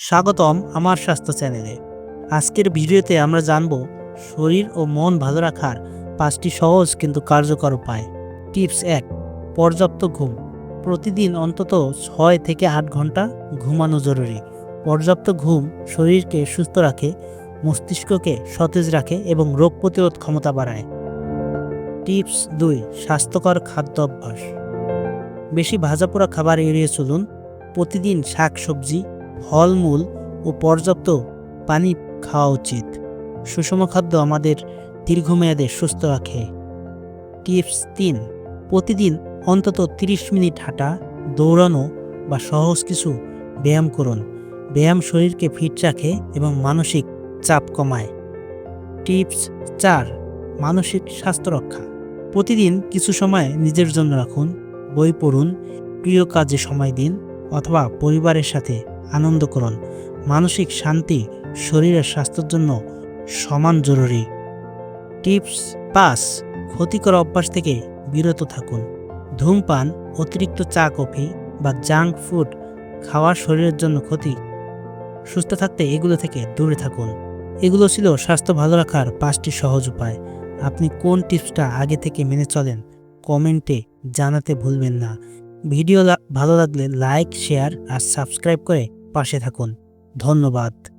স্বাগতম আমার স্বাস্থ্য চ্যানেলে। আজকের ভিডিওতে আমরা জানব শরীর ও মন ভালো রাখার পাঁচটি সহজ কিন্তু কার্যকর উপায়। টিপস এক, পর্যাপ্ত ঘুম। প্রতিদিন অন্তত ছয় থেকে আট ঘণ্টা ঘুমানো জরুরি। পর্যাপ্ত ঘুম শরীরকে সুস্থ রাখে, মস্তিষ্ককে সতেজ রাখে এবং রোগ প্রতিরোধ ক্ষমতা বাড়ায়। টিপস দুই, স্বাস্থ্যকর খাদ্য অভ্যাস। বেশি ভাজাপোড়া খাবার এড়িয়ে চলুন। প্রতিদিন শাক, সবজি ফলমূল ও পর্যাপ্ত পানি খাওয়া উচিত। সুষম খাদ্য আমাদের দীর্ঘমেয়াদে সুস্থ রাখে। টিপস তিন, প্রতিদিন অন্তত 30 মিনিট হাঁটা, দৌড়ানো বা সহজ কিছু ব্যায়াম করুন। ব্যায়াম শরীরকে ফিট রাখে এবং মানসিক চাপ কমায়। টিপস চার, মানসিক স্বাস্থ্য রক্ষা। প্রতিদিন কিছু সময় নিজের জন্য রাখুন, বই পড়ুন, প্রিয় কাজে সময় দিন অথবা পরিবারের সাথে আনন্দ করুন। মানসিক শান্তি, শরীরের স্বাস্থ্যের জন্য সমান জরুরি। টিপস পাঁচ ক্ষতিকর অভ্যাস থেকে বিরত থাকুন। ধূমপান, অতিরিক্ত চা, কফি বা জাঙ্ক ফুড খাওয়া শরীরের জন্য ক্ষতি। সুস্থ থাকতে এগুলো থেকে দূরে থাকুন। এগুলো ছিল স্বাস্থ্য ভালো রাখার পাঁচটি সহজ উপায়। আপনি কোন টিপসটা আগে থেকে মেনে চলেন, কমেন্টে জানাতে ভুলবেন না। ভিডিও ভালো লাগলে লাইক, শেয়ার আর সাবস্ক্রাইব করে পাশে থাকুন। ধন্যবাদ।